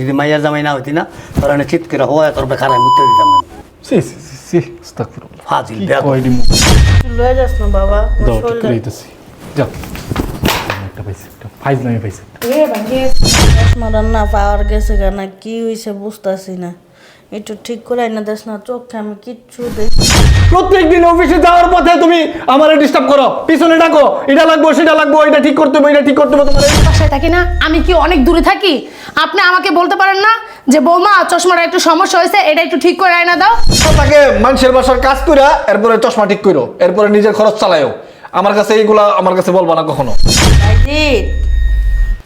যদি মাইয়া জামাই না হইতি না তোর এনে চিৎ করে হওয়া তোর বেকার মুতে দিতাম না সি সি সি সি আস্তাগফিরুল্লাহ ফাজিল কি বেয়াদব। কয় দিমু তুই লয়ে যাস না বাবা দাও দিতেছি যাও একটা পাইছি একটা ফাইজ নামে পাইছি এ ভাঙিয়ে চশমা রান্না পাওয়ার গেছে কেন কি হইছে বুঝতাছি না একটু ঠিক করে আইনা দেস না চোখে আমি কিচ্ছু দেখি প্রত্যেক দিন অফিসে যাওয়ার পথে তুমি আমারে ডিস্টার্ব করো। পিছনে ডাকো এটা লাগবো সেটা লাগবো এটা ঠিক করতে হবে এটা ঠিক করতে হবে তোমার এই- বাসায় থাকি না আমি কি অনেক দূরে থাকি? আপনি আমাকে বলতে পারেন না যে বৌমা চশমাটা একটু সমস্যা হয়েছে এটা একটু ঠিক করে আয়না দাও। তাকে মানুষের বাসার কাজ কইরা এরপরে চশমা ঠিক করো এরপরে নিজের খরচ চালায়ও। আমার কাছে এইগুলা আমার কাছে বলবা না কখনো। ভাইজিৎ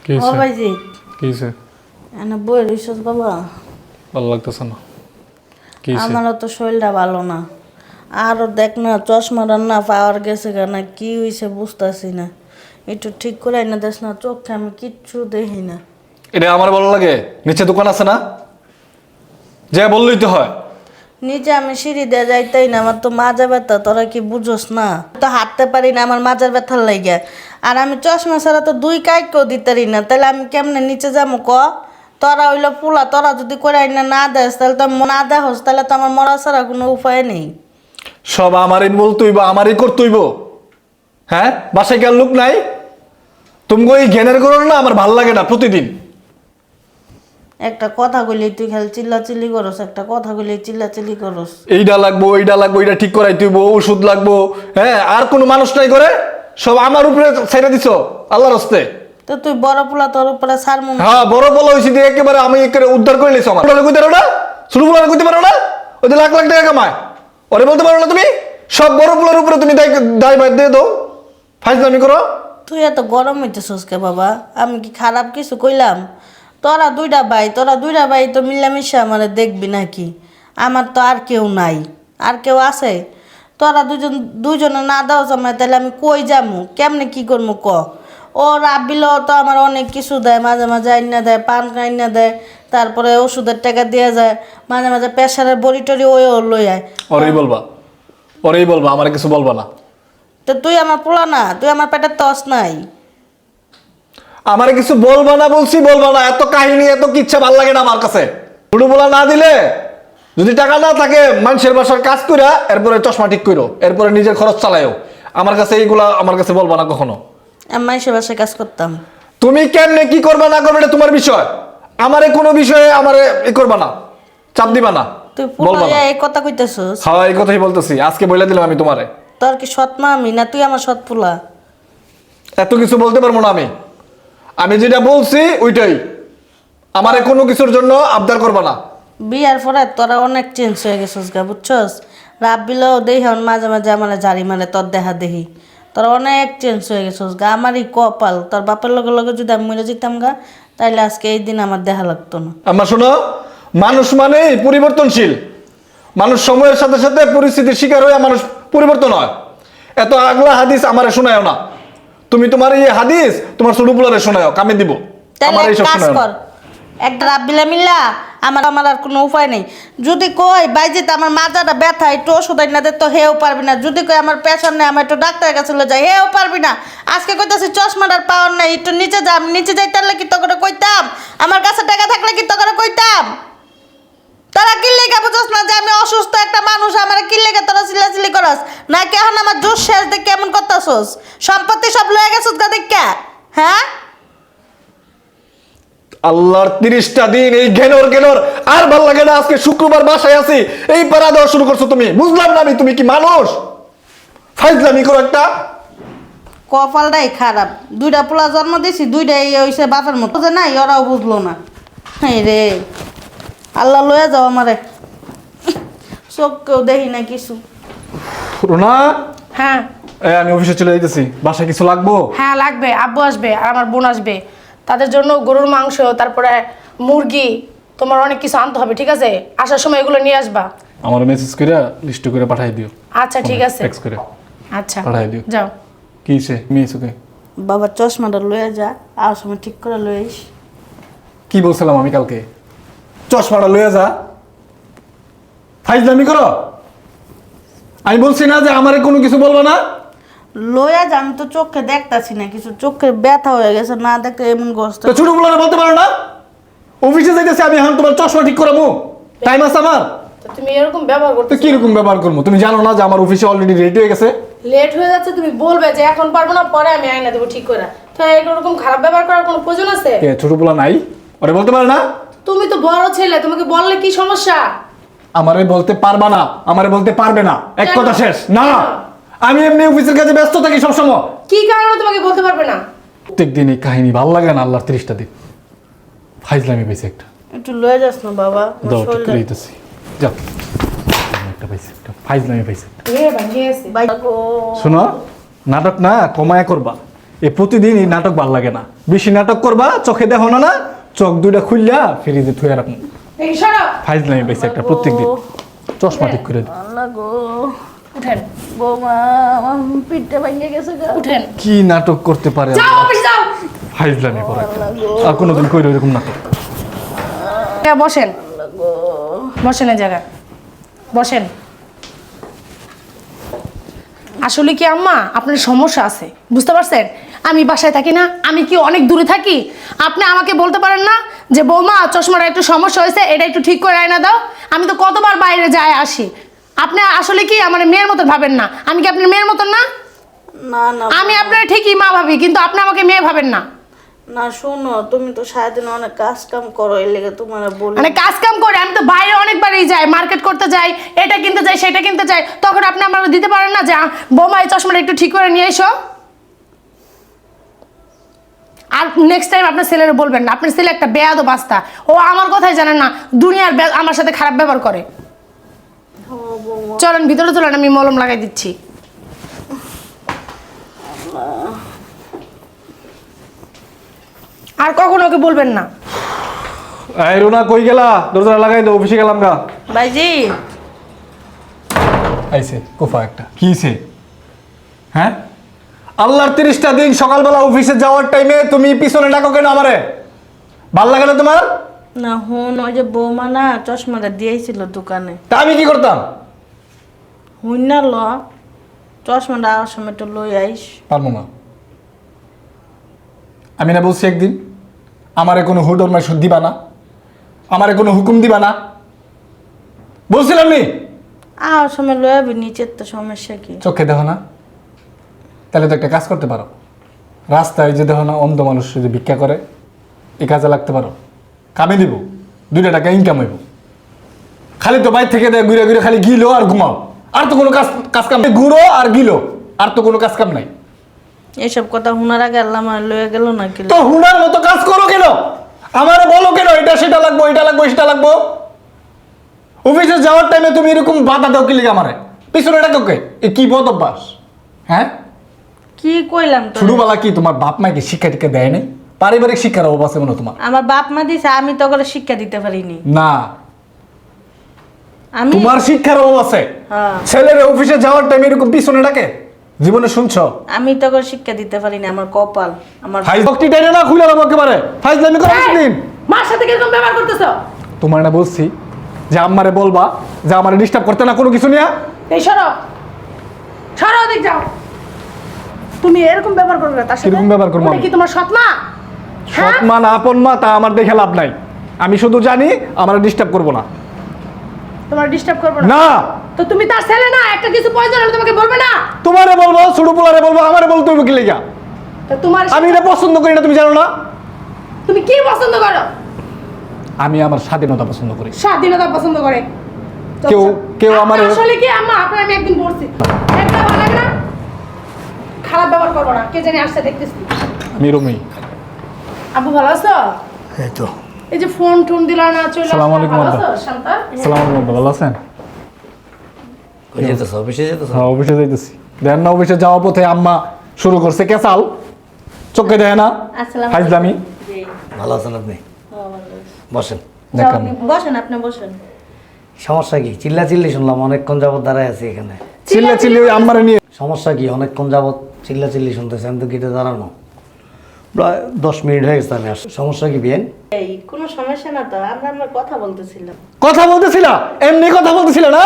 কি ও কি হইছে? এনে বই রইছস বাবা। ভালো লাগতেছে না। আমারও তো শরীরটা ভালো না। আরও দেখ না চশমা রান্না পাওয়ার গেছে কেন কি হইছে বুঝতাছি না। একটু ঠিক করে আইনা দেস না চোখে আমি কিচ্ছু দেখি না। এটা আমার ভালো লাগে? নিচে দোকান আছে না? যে বললেই তো হয়। নিচে আমি সিঁড়ি দিয়ে যাইতাই না আমার তো মাজা ব্যথা তোরা কি বুঝোস না? তো হাঁটতে পারি না আমার মাজার ব্যথার লাগে। আর আমি চশমা ছাড়া তো দুই কাইকেও দিতারি না তাহলে আমি কেমনে নিচে যাব ক? তোরা হইল পুলা তোরা যদি করে আইনা না দেস তাহলে তো না দেহস তাহলে তো আমার মরা ছাড়া কোনো উপায় নেই। সব আমারই বলতুইব আমারই করতুইব হ্যাঁ? বাসায় কি আর লোক নাই? তুমি ওই জ্ঞানের করো না আমার ভালো লাগে না প্রতিদিন। একটা কথা কইলে তুই খালি চিল্লা চিল্লি করস একটা কথা কইলে চিল্লা চিল্লি করস। এইটা লাগবো এইটা লাগবো এইটা ঠিক করাই তুইব ওষুধ লাগবো হ্যাঁ? আর কোনো মানুষ নাই করে সব আমার উপরে ছেড়ে দিছ আল্লাহর হস্তে। তো তুই বড় পোলা তোর উপরে সার মন হ্যাঁ বড় বলো হয়েছি দিয়ে একেবারে আমি একেবারে উদ্ধার করে নিয়েছি। আমার কইতে পারো না? ছোট পোলারে কইতে পারো না? ওই লাখ লাখ টাকা কামায়। ওরে বলতে পারো না তুমি? সব বড় পোলার উপরে তুমি দায় দায় বাদ দিয়ে দাও। ফাইজলামি করো। তুই এত গরম হইতেছস কে বাবা? আমি কি খারাপ কিছু কইলাম? তোরা দুইটা ভাই তোরা দুইটা ভাই তো মিলামিশা মানে দেখবি নাকি? আমার তো আর কেউ নাই। আর কেউ আছে? তোরা দুজন দুইজনে না দাও সময় তাহলে আমি কই যামু? কেমনে কি করব ক? ও রাবিল তো আমার অনেক কিছু দেয় মাঝে মাঝে আইনা দেয় পান আইনা দেয় তারপরে ওষুধের টাকা দেওয়া যায় মাঝে মাঝে প্রেশারের বড়ি টড়ি ওই ও লই আয়। ওরেই বলবা ওরেই বলবা আমার কিছু বলবা না। তো তুই আমার পোলা না তুই আমার পেটের তস নাই। আমার কিছু বলবা না বলছি বলবা না এত কাহিনী এত কিচ্ছা ভালো লাগে না আমার কাছে। ছোট বলা না দিলে যদি টাকা না থাকে মানুষের বাসার কাজ কইরা এরপরে চশমা ঠিক করো এরপরে নিজের খরচ চালায়ও। আমার কাছে এইগুলা আমার কাছে বলবা না কখনো। আমি বাসায় কাজ করতাম। তুমি কেমনে কি করবা না করবে এটা তোমার বিষয়। আমারে কোনো বিষয়ে আমারে ই করবা না চাপ দিবা না তুই বলবা পুরো এই কথা কইতেছস? হ্যাঁ এই কথাই বলতেছি আজকে বলে দিলাম আমি তোমারে। তোর কি সৎ মা আমি না তুই আমার সৎ পুলা? এত কিছু বলতে পারব না আমি। আমি যেটা বলছি ওইটাই। আমারে কোনো কিছুর জন্য আবদার করবা না। বিয়ার পরে তোরা অনেক চেঞ্জ হয়ে গেছিস গা বুঝছস? রাব্বিলেও দেহি মাঝে মাঝে আমার জারি মারে তোর দেখা দেহি তোরা অনেক চেঞ্জ হয়ে গেছিস গা আমারই কপাল। তোর বাপের লগে লগে যদি আমি মরে যেতাম গা তাইলে আজকে এই দিন আমার দেখা লাগতো না। আমার শোনো মানুষ মানে পরিবর্তনশীল। মানুষ সময়ের সাথে সাথে পরিস্থিতির শিকার হয়ে মানুষ পরিবর্তন হয়। এত আগলা হাদিস আমারে শোনায়ও না। তুমি তোমার এই হাদিস তোমার ছোট পুলারে শোনায়ও। কামে দিব। তাহলে আমার এইসব শোনায় কর একটা রাব্বিলা মিল্লা, আমার আমার আর কোনো উপায় নেই। যদি কই বাইজিত আমার মাথাটা ব্যথা, একটু ওষুধ না দে, তো হেও পারবি না। যদি কই আমার পেশার নেই, আমার একটু ডাক্তারের কাছে লয়ে যাই, হেও পারবি না। আজকে কইতাছি, চশমাটার পাওয়ার নেই, একটু নিচে যা, আমি নিচে যাইতে পারলে কি তো করে কইতাম? আমার কাছে টাকা থাকলে কি তো করে কইতাম? তারা কি লেগে বুঝছ না যে, আমি অসুস্থ একটা মানুষ, আমার কি লেগে তোরা চিল্লাচিল্লি করস? না কি এখন আমার জোর শেষ দেখে কেমন করতেছস? সম্পত্তি সব লয়ে গেছস গা দেখা হ্যাঁ? আল্লাহর তিরিশটা দিন এই ঘেনর ঘেনর। আর ভালো লাগে না আজকে শুক্রবার বাসায় আছি। এই পারা দেওয়া শুরু করছ তুমি। বুঝলাম না আমি তুমি কি মানুষ? ফাইজলামি করো একটা। কপালটাই খারাপ। দুইটা পোলা জন্ম দিছি দুইটাই হইছে বাপের মতো। যে নাই? ওরাও বুঝলো না। হ্যাঁ রে আল্লাহ লয়ে যাও আমারে। চোখ কেউ দেখি না কিছু। রোনা? হ্যাঁ। এই আমি অফিসে চলে যাইতেছি। বাসায় কিছু লাগবো? হ্যাঁ লাগবে। আব্বু আসবে আর আমার বোন আসবে। তাদের জন্য গরুর মাংস তারপরে মুরগি তোমার অনেক কিছু আনতে হবে ঠিক আছে? আসার সময় এগুলো নিয়ে আসবা। আমার মেসেজ করে লিস্ট করে পাঠাই দিও। আচ্ছা ঠিক আছে। টেক্সট করে। আচ্ছা পাঠাই দিও। যাও। কি সে মেয়েছে কে বাবা চশমাটা লয়ে যা আর সময় ঠিক করে লইস কি বলছিলাম আমি কালকে? চশমাটা লয়ে যা। ফাইজলামি করো। আমি বলছি না যে আমারে কোনো কিছু বলব না। লইয়া যা আমি তো চোখে দেখতাছি না কিছু চোখে ব্যথা হয়ে গেছে না দেখতে এমন গোস্ত তো ছোট বলারে বলতে পারো না? অফিসে যাইতেছি আমি এখন তোমার চশমা ঠিক করাবো টাইম আছে আমার? তো তুমি এরকম ব্যবহার তো করতে কীরকম ব্যবহার করব তুমি জানো না যে আমার অফিসে অলরেডি রেডি হয়ে গেছে? লেট হয়ে যাচ্ছে তুমি বলবে যে এখন পারব না পরে আমি আইনা দেবো ঠিক করে। তো এরকম খারাপ ব্যবহার করার কোনো প্রয়োজন আছে? কে ছোট পোলা নাই? ওরে বলতে পারে না? তুমি তো বড় ছেলে তোমাকে বললে কি সমস্যা? আমারে বলতে পারবা না আমারে বলতে পারবে না। এক কথা শেষ। না? আমি এমনি অফিসের কাছে ব্যস্ত থাকি সবসময়। কি কারণে তোমাকে বলতে পারবে না? প্রত্যেক দিন এই কাহিনী ভালো লাগে না আল্লাহর ত্রিশটা দিন। ফাইজলামি পাইছে একটা। একটু লয়ে যাস না বাবা দাও শরীরটা- করে দিতেছি যাও। একটা পাইছে একটা ফাইজলামি পাইছে। শোনো নাটক না কমায় করবা। এ প্রতিদিন এই নাটক ভালো লাগে না। বেশি নাটক করবা চোখে দেখো না না চোখ দুইটা খুললা ফ্রিজে থুয়ে রাখুন ফাইজলামি পাইছে একটা প্রত্যেক দিন। চশমা ঠিক করে দিই আল্লাহ গো। উঠেন। বৌমা আমার পিঠটা ভেঙে গেছে গা। উঠেন। কি নাটক করতে পারে যাও অফিস যাও। ফাইজলামি করে একটা। আর কোনোদিন কইরো এরকম নাটক। এ, বসেন। বসেন এই জায়গায়। বসেন। আসলে কি আম্মা আপনার সমস্যা আছে বুঝতে পারছেন? আমি বাসায় থাকি না আমি কি অনেক দূরে থাকি? আপনি আমাকে বলতে পারেন না যে বৌমা চশমাটা একটু সমস্যা হয়েছে এটা একটু ঠিক করে আয়না দাও। আমি তো কতবার বাইরে যাই আসি। আপনি আসলে কি আমার মেয়ের মতন ভাবেন না? আমি কি আপনার মেয়ের মতন না? না না আমি আপনার ঠিকই মা ভাবি কিন্তু আপনি আমাকে মেয়ে ভাবেন না। না শোনো তুমি তো সারাদিন অনেক কাজ কাম করো এর লেগে তোমার বলি। মানে কাজ কাম করে আমি তো বাইরে অনেকবারই যাই মার্কেট করতে যাই এটা কিনতে যাই সেটা কিনতে যাই তখন আপনি আমাকে দিতে পারেন না যে বৌমা এই চশমাটা একটু ঠিক করে নিয়ে এসো। আর নেক্সট টাইম আপনার ছেলেরা বলবেন না আপনার ছেলে একটা বেয়াদ বাস্তা ও আমার কথাই জানেন না দুনিয়ার আমার সাথে খারাপ ব্যবহার করে। চলেন ভিতরে চলেন আমি মলম লাগাই দিচ্ছি। আর কখনো ওকে বলবেন না। এই রোনা কই গেলা? দরজা লাগাই দাও অফিসে গেলাম গা। ভাইজি। আইছে কোফা একটা। কিছে হ্যাঁ? আল্লাহর তিরিশটা দিন সকালবেলা অফিসে যাওয়ার টাইমে তুমি পিছনে ডাকো কেন আমারে? ভালো লাগে না তোমার? না হুন ওই যে বৌমা না চশমাটা দিয়েছিল দোকানে। তা আমি কি করতাম? হুন না ল চশমাটা আর সময় একটু লই আইস। পারব না। আমি না বলছি একদিন আমারে কোনো হুডর মাই দিবা না আমারে কোনো হুকুম দিবা না। বলছিলাম নি? আর সময় লই আবি নিচের তো সমস্যা কি? চোখে দেখো না। তাহলে তো একটা কাজ করতে পারো। রাস্তায় যে দেখো না অন্ধ মানুষ যদি ভিক্ষা করে এই কাজে লাগতে পারো। কামে দিব দুইটা টাকা ইনকাম হইব। খালি তো বাইর থেকে দেয় ঘুরে ঘুরে খালি গিলো আর ঘুমাও। আর তো কোনো কাজ কাজ কাম নেই। ঘুরো আর গিলো আর তো কোনো কাজ কাম নাই। এসব কথা শোনার আগে আল্লাহ আমার লয়ে গেল না কি তো হুনার মতো কাজ করো কেন? আমারে বলো কেন এটা সেটা লাগবো এটা লাগবো সেটা লাগবো? অফিসে যাওয়ার টাইমে তুমি এরকম বাধা দাও কি লিগে আমারে? পিছনে এটা কে? এ কি বদ অভ্যাস? হ্যাঁ? কি কইলাম তো ছোটবেলা কি তোমার বাপ মাকে শিক্ষা টিক্ষা দেয় নাই? পারিবারিক শিক্ষার অভাব আছে মনে হয় তোমার। আমার বাপ মা দিছে আমি তো করে শিক্ষা দিতে পারিনি। না। আমি তোমার শিক্ষার অভাব আছে। হ্যাঁ। ছেলের অফিসে যাওয়ার টাইমে এরকম পিছনে ডাকে? জীবনে শুনছো? আমি তো করে শিক্ষা দিতে পারিনি আমার কপাল আমার ফাইজ ভক্তি টাইনে না খুলে রাখো একেবারে ফাইজলামি করো এই, দিন মার সাথে কীরকম ব্যবহার করতেছো? তোমার না বলছি যে আম্মারে বলবা যে আমারে ডিস্টার্ব করতে না কোনো কিছু নিয়ে? এই সরো। সরো ওদিক যাও। তুমি এরকম ব্যবহার করবে না তার সাথে? কীরকম ব্যবহার করব আমি? কি তোমার সৎ মা? হ্যাঁ? সৎ মা না আপন মা তা আমার দেখে লাভ নাই। আমি শুধু জানি আমার ডিস্টার্ব করব না। তোমার ডিস্টার্ব করবে না। না। তো তুমি তার ছেলে না একটা কিছু প্রয়োজন হলে তোমাকে বলবে না? তোমারে বলব ছোট পোলারে বলব আমারে বলতে হবে কি লেগা? তো তোমার আমি এটা পছন্দ করি না তুমি জানো না? তুমি কি পছন্দ করো? আমি আমার স্বাধীনতা পছন্দ করি। স্বাধীনতা পছন্দ করে। কেউ- কেউ আপনার আমারে- আসলে কি আম্মা? আপনার আমি একদিন বলছি। একটা ভালো লাগে না? খারাপ ব্যবহার করব না। কে জানি আসছে দেখতেছি। আমি রুমি। আব্বু ভালো আছো? এই তো। এই যে ফোন টোন দিলা না চলে আসলা, সালামু আলাইকুম। শান্তা? সালাম আলাইকুম ভালো আছেন? কই যেতেছ অফিসে যেতেছ হ্যাঁ অফিসে যাইতেছি। দেন না অফিসে যাওয়ার পথে আম্মা শুরু করছে। কেসাল চোখে দেয় না? আসসালামু হাইজলামি ভালো আছেন আপনি? বসেন। বসেন আপনি বসেন। সমস্যা কি? চিল্লা চিল্লি শুনলাম অনেকক্ষণ যাবত দাঁড়ায় আছি এখানে। চিল্লা চিল্লি ওই আম্মারে নিয়ে সমস্যা কি? অনেকক্ষণ যাবত চিল্লা চিল্লি শুনতেছি আমি তো গেটে দাঁড়ানো। প্রায় দশ মিনিট হয়ে গেছে আমি আস সমস্যা কি বিয়েন? এই কোনো সমস্যা না তো আমরা আমরা কথা বলতেছিলাম। কথা বলতেছিল? এমনি কথা বলতেছিল না?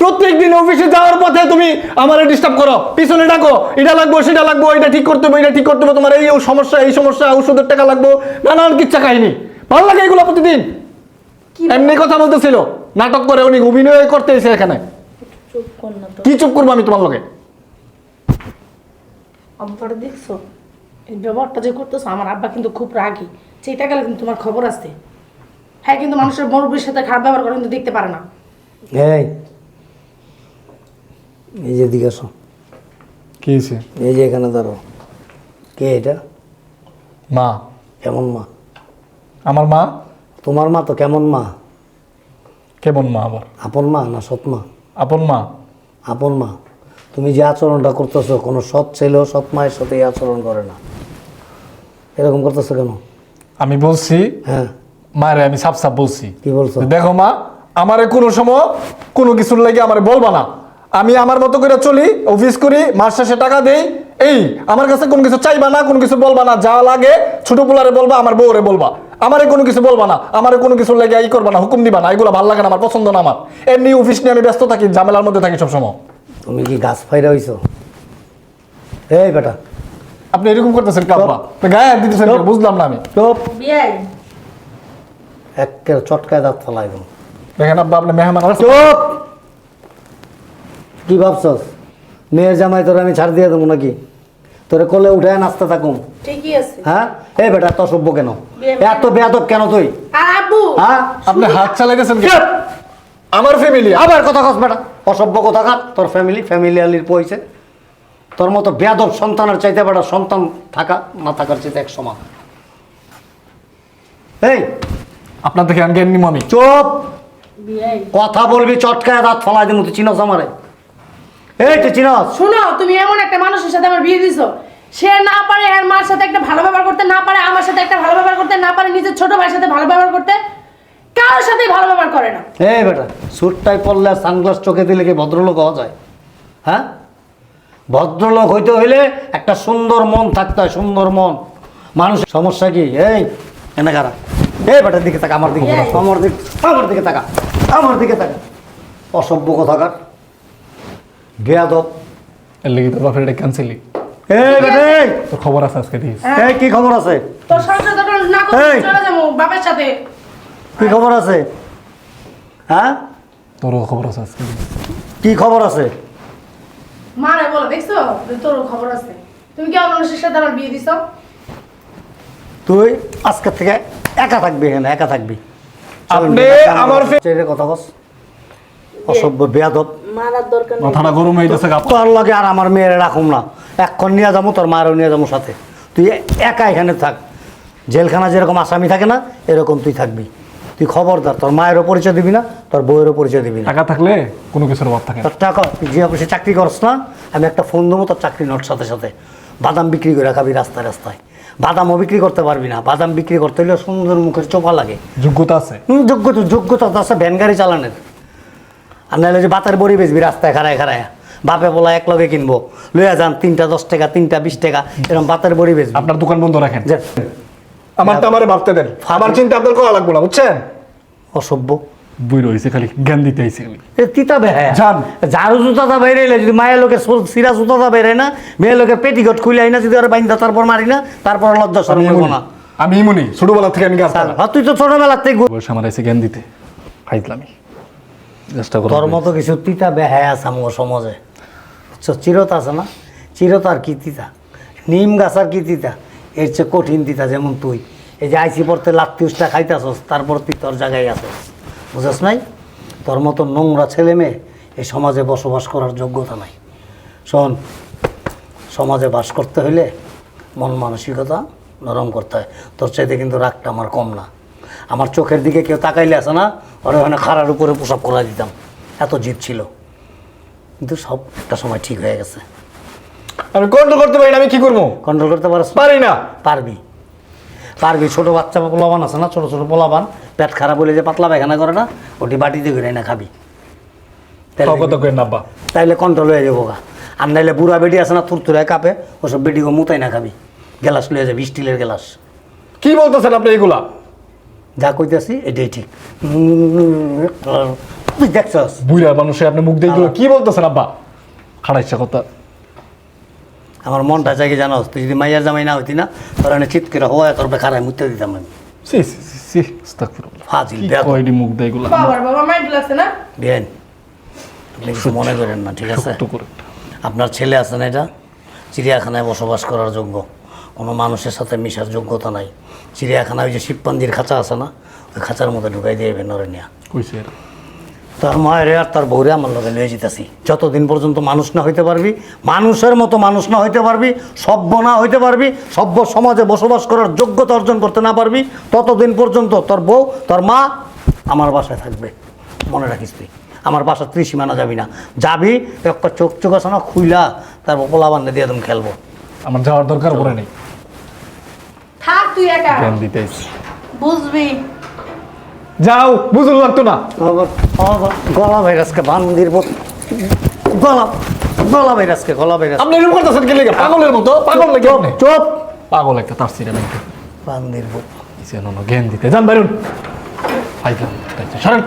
প্রত্যেক দিন অফিসে যাওয়ার পথে তুমি আমারে ডিস্টার্ব করো। পিছনে ডাকো এটা লাগবো সেটা লাগবো এটা ঠিক করতে হবে এটা ঠিক করতে হবে তোমার এই সমস্যা এই সমস্যা ওষুধের টাকা লাগবো নানান কিচ্ছা কাহিনী। ভালো লাগে এগুলো প্রতিদিন? এমনি কথা বলতেছিল। নাটক করে উনি অভিনয় করতে এসে এখানে। চুপ কর না তো। কি চুপ করব আমি তোমার লগে? আব্বার দেখছ? এই ব্যবহারটা যে করতেছো আমার আব্বা কিন্তু খুব রাগী। চেটা গেলে কিন্তু তোমার খবর আছে। হ্যাঁ কিন্তু মানুষের মুরব্বীর সাথে খারাপ ব্যবহার করে কিন্তু দেখতে পারে না। এই এই যে দিকে আসো। কি হয়েছে? এই যে এখানে ধরো কে এটা? মা। কেমন মা? আমার মা? তোমার মা তো কেমন মা? কেমন মা আবার? আপন মা না সৎ মা? আপন মা। আপন মা। তুমি যে আচরণটা করতেছো কোনো সৎ ছেলেও সৎ মায়ের সাথে এই আচরণ করে না। এরকম করতেছো কেন? আমি বলছি হ্যাঁ। মারে আমি সাপ সাপ বলছি। কি বলছো? দেখো মা আমারে কোনো সময় কোনো কিছুর লাগে আমারে বলবা না। আমি আমার মতো করে চলি অফিস করি মাস শেষে টাকা দেই এই আমার কাছে কোনো কিছু চাইবা না কোনো কিছু বলবা না। যা লাগে ছোট পোলারে বলবা আমার বউরে বলবা। আমারে কোনো কিছু বলবা না আমারে কোনো কিছু লাগে ই করবা না হুকুম দিবা না এগুলো ভালো লাগে না আমার পছন্দ না আমার। এমনি অফিস নিয়ে আমি ব্যস্ত থাকি ঝামেলার মধ্যে থাকি সবসময়। তুমি কি গাছ ফাইরা হইছো? এই বেটা আপনি এরকম করতেছেন কাপা গায়ে হাত দিতেছেন বুঝলাম না আমি। একের চটকায় দাঁত ফেলাই দেবো দেখেন আব্বা আপনি মেহমান আসছে চুপ! কি ভাবছস? মেয়ের জামাই তোর আমি ছাড় দিয়ে দেবো নাকি? তোরে কোলে উঠে নাচতে থাকুম। ঠিকই আছে। হ্যাঁ? এই বেটা এত অসভ্য কেন? বিয়ে- এত বেয়াদব কেন তুই? আর আব্বু! হ্যাঁ? আপনি হাত চালাইতেছেন কেন? আমার ফ্যামিলি আবার কথা কস বেটা। অসভ্য কথা কার তোর ফ্যামিলি ফ্যামিলি আলির পয়সে। তোর মতো বেয়াদব সন্তানের চাইতে বেটা সন্তান থাকা না থাকার চাইতে এক সমান। এই আপনার থেকে আমি জ্ঞান আমি। চুপ! কথা বলবি চটকায় দাঁত ফলাই দিমু তুই চিনস আমারে? এই তুই চিনস? শোনো তুমি এমন একটা মানুষের সাথে আমার বিয়ে দিছো। সে না পারে এর মার সাথে একটা ভালো ব্যবহার করতে না পারে আমার সাথে একটা ভালো ব্যবহার করতে না পারে নিজের ছোট ভাইয়ের সাথে ভালো ব্যবহার করতে কারোর সাথে ভালো ব্যবহার করে না। এই বেটা স্যুটটাই পরলে সানগ্লাস চোখে দিলে কি ভদ্রলোক হওয়া যায়? হ্যাঁ? ভদ্রলোক হইতে হইলে একটা সুন্দর মন থাকতে হয় সুন্দর মন। মানুষের সমস্যা কি? এই এনে কারা এই বেটার দিকে তাকা আমার দিকে আমার দিকে আমার দিকে তাকা আমার দিকে তাকা। অসভ্য কথাকার বেয়াদব। এর লেগে তোর বাপের এটা ক্যান্সেলি এই বেটা তোর খবর আছে আজকে দিস। এই কি খবর আছে? তোর সংসার না করতে চলে যাব বাবার সাথে। কি খবর আছে? হ্যাঁ? তোরও খবর আছে আজকে কি খবর আছে? মারে বলো দেখছ? যে তোর খবর আছে। তুমি কি অন্য মানুষের সাথে আমার বিয়ে দিছো? তুই আজকের থেকে একা থাকবি এখানে একা থাকবি। আপনি আমার কথা বস অসভ্য বেয়াদব। মারার দরকার মাথাটা গরম তোর লগে আর আমার মেয়ের রাখুম না। এক্ষণ নিয়ে যাব তোর মায়েরও নিয়ে যাব সাথে। তুই একা এখানে থাক। জেলখানা যেরকম আসামি থাকে না এরকম তুই থাকবি। তুই খবরদার তোর মায়েরও পরিচয় দিবি না তোর বউয়েরও পরিচয় দিবি না। টাকা থাকলে কোনো কিছুর অভাব থাকে না। তোর টাকা তুই যে অফিসে চাকরি করস না আমি একটা ফোন দেবো তোর চাকরি নোট সাথে সাথে। বাদাম বিক্রি করে খাবি রাস্তায় রাস্তায়। বাদামও বিক্রি করতে পারবি না। বাদাম বিক্রি করতে হলে সুন্দর মুখের চোপা লাগে। যোগ্যতা আছে? হুম, যোগ্যতা যোগ্যতা তো আছে ভ্যান গাড়ি চালানের। আর নাহলে যে বাতের বড়ি বেচবি রাস্তায় খারায় খারায় বাপে বলা এক লগে কিনবো। লইয়া যান তিনটা দশ টাকা তিনটা বিশ টাকা এরকম বাতের বড়ি বেচবি। আপনার দোকান বন্ধ রাখেন? যে আমারটা আমারে ভাবতে দেন। আমার চিন্তা আপনার করা লাগবে না বুঝছেন? অসভ্য। বুই রয়েছে খালি জ্ঞান দিতে আইছে তিতা বেহায় যান। ঝাড়ু জুতাটা বাইরে এলে যদি মায়ের লোকের সিরা জুতাটা বেরে না মেয়ের লোকের পেটিকট খুলে আই না যদি ওরা বাইন্দা তারপর মারি না তারপর লজ্জা সরম হইব না। আমি ইমুনি ছোটবেলা থেকে আমি গাছ আর তুই তো ছোটবেলার থেকে বয়স আমার এসে জ্ঞান দিতে। ফাইজলামি চেষ্টা করো। তোর মতো কিছু তিতা বেহায় আছে আমার সমাজে। চিরতা আছে না? চিরতা আর কি তিতা? নিম গাছ আর কি তিতা? এর চেয়ে কঠিন দিতা যেমন তুই। এই যে আইসি পড়তে লাত্তি উষ্টা খাইতেছস, তারপর তুই তোর জায়গায় আসস বুঝাস নাই? তোর মতো নোংরা ছেলে মেয়ে এই সমাজে বসবাস করার যোগ্যতা নাই। শোন, সমাজে বাস করতে হইলে মন মানসিকতা নরম করতে হয়। তোর চাইতে কিন্তু রাগটা আমার কম না। আমার চোখের দিকে কেউ তাকাইলে আসে না? ওরা ওখানে খাড়ার উপরে পোশাক করা দিতাম। এত জিদ ছিল। কিন্তু সব একটা সময় ঠিক হয়ে গেছে। আমি কন্ট্রোল করতে পারি না আমি কি করব? কন্ট্রোল করতে পারস পারি না। পারবি। পারবি। ছোট বাচ্চা পোলাবান আছে না ছোট ছোট পোলাবান। পেট খারাপ হলে যে পাতলা পায়খানা করে না ওটি বাটিতে ঘুরে না খাবি। তাইলে কন্ট্রোল হয়ে যাব গা। আর নাইলে বুড়া বেটি আছে না তুরতুরে কাপে ওসব বেডিকে মুতাই না খাবি। গ্লাস লয়ে যাবি স্টিলের গ্লাস। কি বলতেছেন আপনি এগুলা? যা কইতেছি এটাই ঠিক। তুই দেখছস? বুড়া মানুষে আপনি মুখ দিয়ে কি বলতেছেন আব্বা? খাড়াইছে কথা। আমার মনটা চাই কি জানোস তুই যদি মাইয়ার জামাই না হইতি না তোর এনে চিৎ করে হওয়া তোর বেকারায় মুতে দিতাম আমি সি সি, সি, সি। সি আস্তাগফিরুল্লাহ। ফাজিল কি কয়ডি মুখ দেয় এগুলা? বাবার বাবা মাইন্ড লাগছে না? বেআইন আপনি কিছু মনে করেন না ঠিক আছে? আপনার ছেলে আছে না এটা? চিড়িয়াখানায় বসবাস করার যোগ্য। কোনো মানুষের সাথে মিশার যোগ্যতা নাই। চিড়িয়াখানায় ওই যে শিবপাঞ্জির খাঁচা আছে না ওই খাঁচার মধ্যে ঢুকাই দিয়ে নরে নিয়া কইছে তার মায়ের আর তার বউরে আমার লগে নিয়ে যেতেছি যতদিন পর্যন্ত মানুষ না হইতে পারবি মানুষের মতো মানুষ না হইতে পারবি সভ্য না হইতে পারবি সভ্য সমাজে বসবাস করার যোগ্যতা অর্জন করতে না পারবি ততদিন পর্যন্ত তোর বউ তোর মা আমার বাসায় থাকবে। মনে রাখিস তুই। আমার বাসা ত্রিসীমানা যাবি না। যাবি একটা চোখ চোখ আছে না খুইলা তারপর পোলা বান্ধে দিয়ে তুমি খেলব। আমার যাওয়ার দরকার পড়ে নেই। থাক তুই একা। দিতেছি বুঝবি। যাও বুঝুন লাগতো না। গলা ভাইরাসকে বান্দির দিব। গলা গলা ভাইরাসকে গলা ভাইরাস। আপনি এরকম করতেছেন কে লেগে? পাগলের মতো? পাগল লেগে চুপ আপনি? চুপ পাগল একটা তার সিরে নাকি? বান্দির যেন জ্ঞান দিতে। যান বাইরুন। ফাইলাম সরেন।